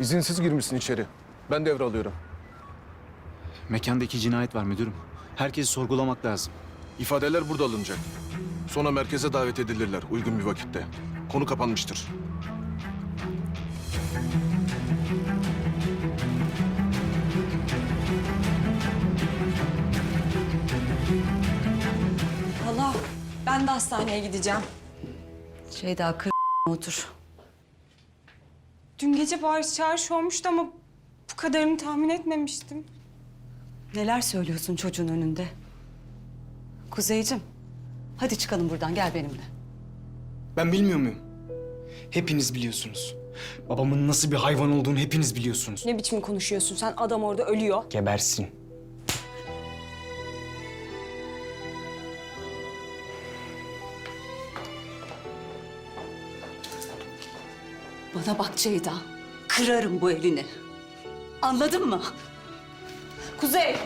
İzinsiz girmişsin içeri. Ben devralıyorum. Mekandaki cinayet var müdürüm. Herkesi sorgulamak lazım. İfadeler burada alınacak. Sonra merkeze davet edilirler uygun bir vakitte. Konu kapanmıştır. Allah ben de hastaneye gideceğim. Şeyda kır otur. Dün gece bağırış çağırış olmuştu ama bu kadarını tahmin etmemiştim. Neler söylüyorsun çocuğun önünde? Kuzeycim, hadi çıkalım buradan gel benimle. Ben bilmiyor muyum? Hepiniz biliyorsunuz. Babamın nasıl bir hayvan olduğunu hepiniz biliyorsunuz. Ne biçim konuşuyorsun sen? Adam orada ölüyor. Gebersin. Bana bak Ceyda, kırarım bu elini. Anladın mı? Kuzey,